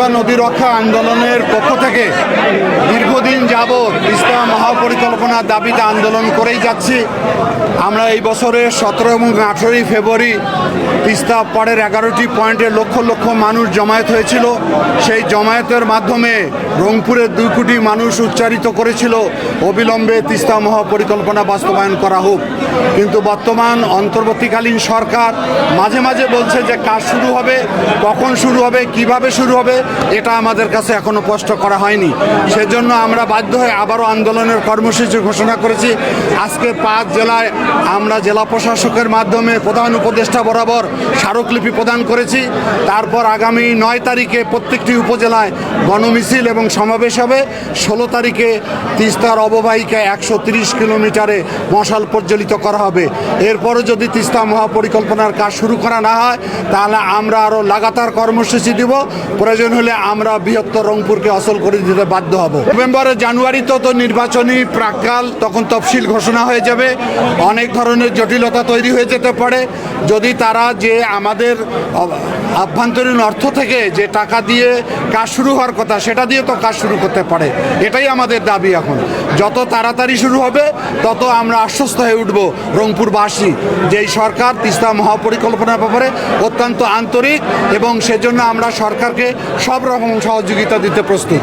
তিস্তা নদী রক্ষা আন্দোলনের পক্ষ থেকে দীর্ঘদিন যাবৎ তিস্তা মহাপরিকল্পনা দাবিতে আন্দোলন করেই যাচ্ছি। আমরা এই বছরের সতেরো এবং আঠেরোই ফেব্রুয়ারি তিস্তা পাড়ের এগারোটি পয়েন্টে লক্ষ লক্ষ মানুষ জমায়েত হয়েছিল। সেই জমায়েতের মাধ্যমে রংপুরের দুই কোটি মানুষ উচ্চারিত করেছিল। অবিলম্বে তিস্তা মহাপরিকল্পনা বাস্তবায়ন করা হোক। কিন্তু বর্তমান অন্তর্বর্তীকালীন সরকার মাঝে মাঝে বলছে যে কাজ শুরু হবে, কখন শুরু হবে, কীভাবে শুরু হবে এটা আমাদের কাছে এখনও স্পষ্ট করা হয়নি। সেজন্য আমরা বাধ্য হয়ে আবারও আন্দোলনের কর্মসূচি ঘোষণা করেছি। আজকে পাঁচ জেলায় আমরা জেলা প্রশাসকের মাধ্যমে প্রধান উপদেষ্টা বরাবর স্মারকলিপি প্রদান করেছি। তারপর আগামী নয় তারিখে প্রত্যেকটি উপজেলায় গণমিছিল এবং সমাবেশ হবে। ষোলো তারিখে তিস্তার অববাহিকা একশো তিরিশ কিলোমিটারে মশাল প্রজ্বলিত করা হবে। এরপরও যদি তিস্তা মহাপরিকল্পনার কাজ শুরু করা না হয়, তাহলে আমরা আরও লাগাতার কর্মসূচি দিব। প্রয়োজন হলে আমরা বৃহত্তর রংপুরকে অসল করে দিতে বাধ্য হব। নভেম্বরে জানুয়ারি তো তো নির্বাচনী প্রাককাল, তখন তফসিল ঘোষণা হয়ে যাবে। অনেক ধরনের জটিলতা তৈরি হয়ে যেতে পারে। যদি তারা যে আমাদের আভ্যন্তরীণ অর্থ থেকে যে টাকা দিয়ে কাজ শুরু হওয়ার কথা, সেটা দিয়ে তো কাজ শুরু করতে পারে। এটাই আমাদের দাবি এখন। যত তাড়াতাড়ি শুরু হবে, তত আমরা আশ্বস্ত হয়ে উঠব রংপুরবাসী, যে এই সরকার তিস্তা মহাপরিকল্পনার ব্যাপারে অত্যন্ত আন্তরিক এবং সেজন্য আমরা সরকারকে সব রকম সহযোগিতা দিতে প্রস্তুত।